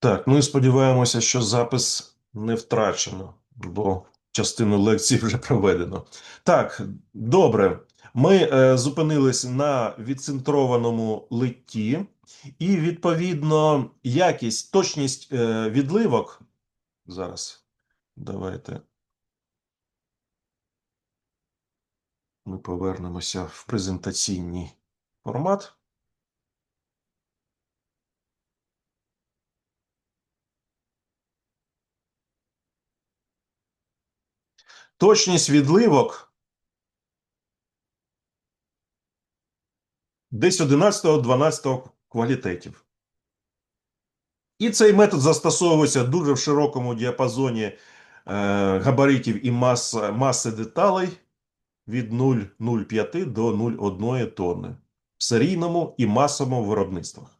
Так, ну і сподіваємося, що запис не втрачено, бо частину лекції вже проведено. Так, добре. Ми е, зупинились на відцентрованому литті, і відповідно якість, точність е, відливок. Зараз давайте ми повернемося в презентаційний формат. Точність відливок десь 11-12 квалітетів. І цей метод застосовується дуже в широкому діапазоні е, габаритів і мас, маси деталей від 0,05 до 0,1 тонни в серійному і масовому виробництвах.